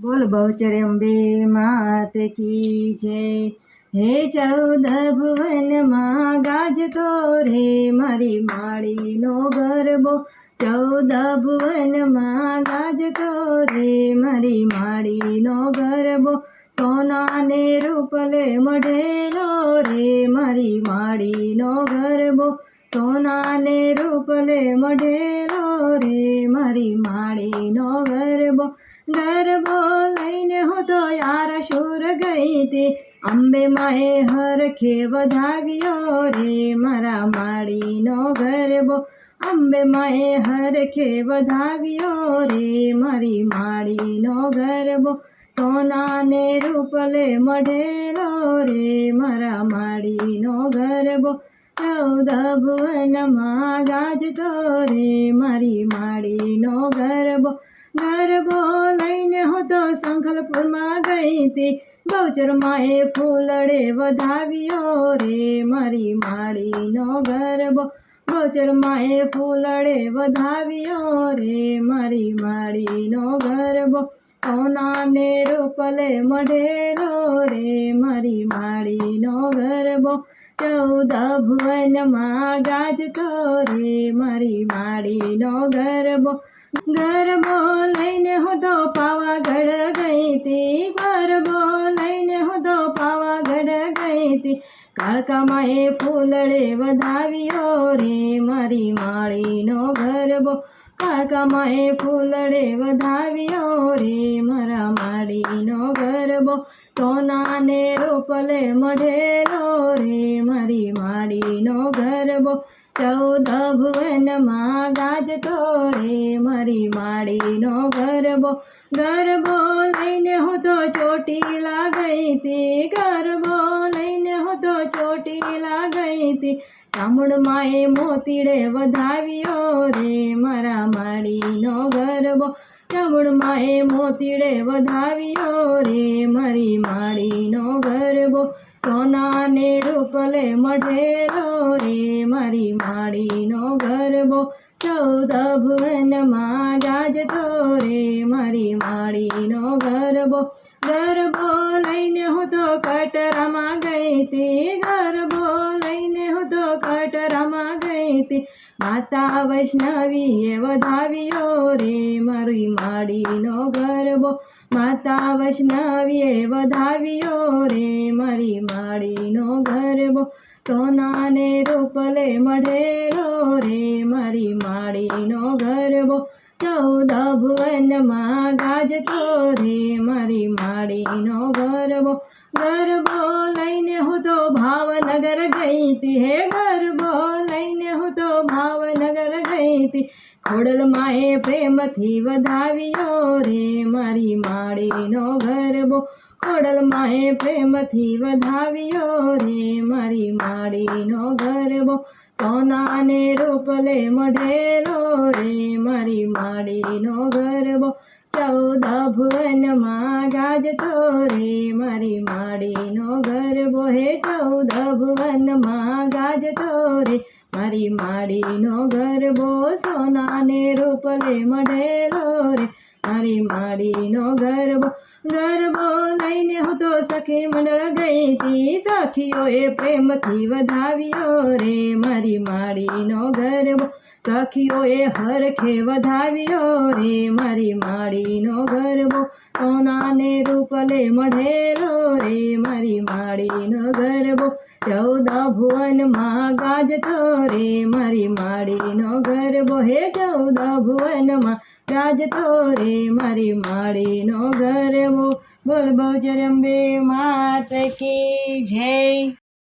બોલ બહુચર અંબે માત કી જય હે ચૌદ ભુવનમાં ગાજતો રે મારી માળીનો ગરબો. ચૌદ ભુવનમાં ગાજતો રે મારી માળીનો ગરબો. સોનાને રૂપલે મઢેલો રે મારી માળીનો ગરબો. સોનાને રૂપલે મઢેલો રે મારી માળીનો ગરબો. ગરબો લઈને હું તો યાર શૂર ગઈ તે અંબે માએ હરખે વધાવ્યો રે મારા માળીનો ગરબો અંબે માએ હરખે વધાવ્યો રે મારી માળીનો ગરબો સોનાને રૂપલે મઢેલો રે મારા માળીનો ગરબો ચૌદ ભુવનમાં ગાજતો રે મારી માળીનો ગરબો ગરબો લઈને હું તો સંખલપુરમાં ગઈ હતી. બહુચરમાએ ફૂલડે વધાવ્યો રે મારી માળીનો ગરબો. બહુચરમાએ ફૂલડે વધાવ્યો રે મારી માળીનો ગરબો. સોનાને રૂપલે મઢેલો રે મારી માળીનો ગરબો. ચૌદ ભુવનમાં ગાજતો રે મારી માળીનો ગરબો. ગરબો લઈને હું પાવાગઢ ગઈ ગરબો લઈને હું પાવાગઢ ગઈ હતી. કાળકામાં એ ફૂલડે વધાવ્યો રે મારી માળીનો ગરબો કાળકામાં એ ફૂલડે વધાવ્યો રે મારા માળીનો ગરબો સોનાને રોપલે મઢેલો રે મારી માળીનો ગરબો ચૌદ ભુવનમાં ગાજતો રે મારી માળીનો ગરબો. ગરબો લઈને હું તો ચોટી ગઈ હતી ગરબો લઈને હું તો ચોટી ગઈ હતી ચામુંડમાં એ મોતીડે વધાવ્યો રે મારા માળીનો ગરબો. ચામુંડમાં એ મોતીડે વધાવ્યો રે, મારી માળીનો ગરબો સોનાને રૂપલે મઢેલો રે, મારી માળીનો ગરબો ચૌદ ભુવનમાં ગાજતો રે, મારી માળીનો ગરબો ગરબો લઈને હું તો કટરામાં ગઈ તે ગરબો હતી. માતા વૈષ્ણવીએ વધાવ્યો રે મારી માળીનો ગરબો. માતા વૈષ્ણવીએ વધાવ્યો રે મારી માળીનો ગરબો. સોનાને રૂપલે મઢેલો રે મારી માળીનો ગરબો. ચૌદ ભુવનમાં ગાજતો રે મારી માળીનો ગરબો. ગરબો લઈને હું તો ભાવનગર ગઈ તી હે તો ભાવનગર ગઈતી ખોડલ માએ પ્રેમથી વધાવ્યો રે, મારી માળીનો ગરબો. ખોડલ માએ પ્રેમથી વધાવ્યો રે, મારી માળીનો ગરબો. સોનાને રૂપલે મઢેલો રે, મારી માળીનો ગરબો. ચૌદ ભુવનમાં ગાજતો રે, મારી માળીનો ગરબો. હે ચૌદ ભુવનમાં ગાજતો રે મારી માડીનો ગરબો સોનાને રૂપલે મઢેલો રે. મારી માડીનો ગરબો ગરબો લઈને હું તો સખી મંડળ ગઈ હતી. સખીઓએ પ્રેમથી વધાવ્યો રે મારી માડીનો ગરબો સખીઓએ હરખે વધાવ્યો રે મારી માડીનો ગરબો સોનાને રૂપલે મઢેલો રે મારી માડીનો ગરબો ચૌદ ભુવનમાં ગાજતો રે મારી માડીનો ગરબો હે ચૌદ ભુવનમાં ગાજતો રે મારી માળીનો ગરબો બોલ બહુચર અંબે માત કી જય.